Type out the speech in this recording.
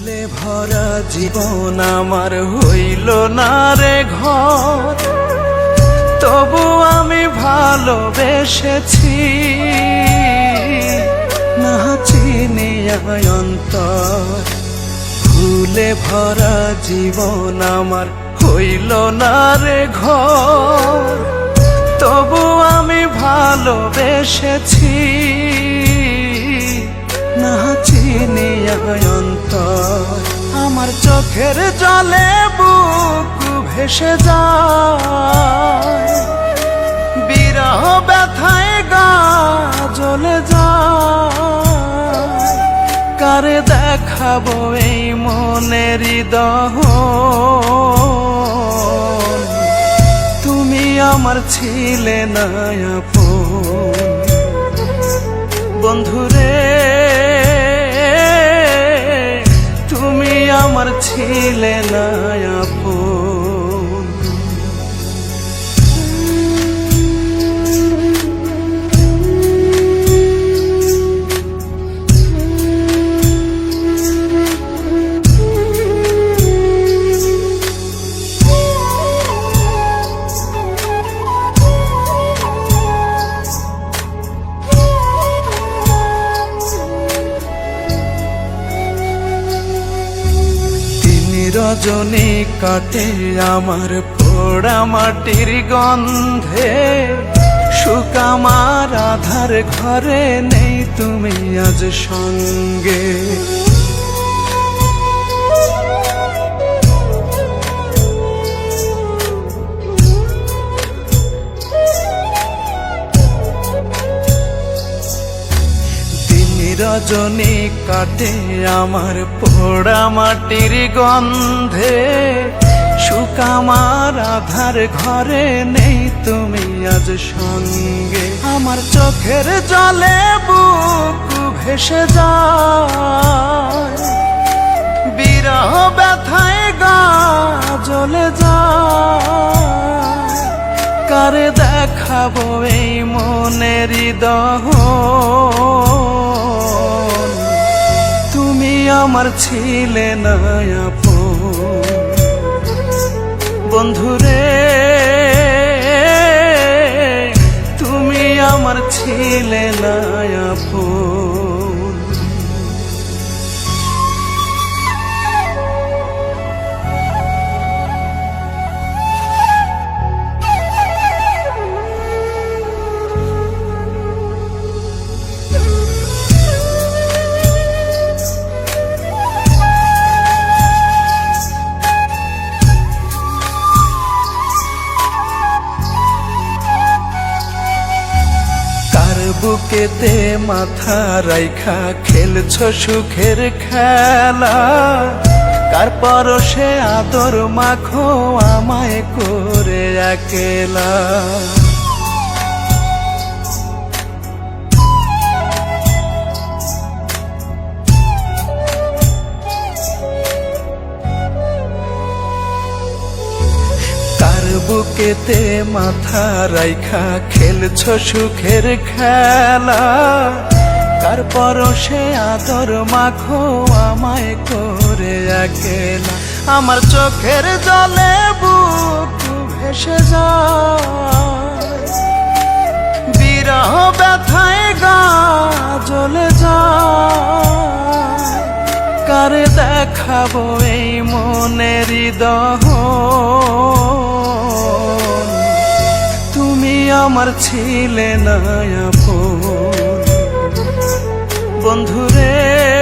ফুলে ভরা জীবন আমার হইল না রে ঘর। তবু আমি ভালোবেসেছি, না চিনি অন্তর। ফুলে ভরা জীবন আমার হইল না রে ঘর। তবু আমি ভালোবেসেছি না চিনি অন্তর আমার চোখের জলে বুক ভেসে যায়। বিরহ ব্যথায় গা জ্বলে যায়। কারে দেখাবো এই মনের দহন তুমি আমার ছিলে না আপন। বন্ধুরে আমার ছেলে না রজনী কাটে আমার পোড়া মাটির গন্ধে। সুকামার আধার ঘরে নেই তুমি আজ সঙ্গে। রজনী কাটে আমার পোড়া মাটির গন্ধে। সুকামার আধার ঘরে নেই তুমি আজ সঙ্গে। আমার চোখের জলে বুক ভেসে যায়। বিরহ ব্যথায় গা জ্বলে যায়। কারে দেখাবো এই মনের দহন আমার ছিলে না বন্ধুরে তুমি আমার ছিলে না বুকেতে মাথা রাইখা খেলছ সুখের খেলা। কার পরশে আদর মাখো আমায় করে একেলা। বুকেতে মাথা রাইখা, খেলছ সুখের খেলা। কার পরশে আদর মাখো, আমায় করে একেলা। আমার চোখের জলে বুক ভেসে যায়। বিরহ ব্যথায় গা জ্বলে যায়। কারে দেখাবো এই মনের দহন আমার ছিলে না বন্ধুরে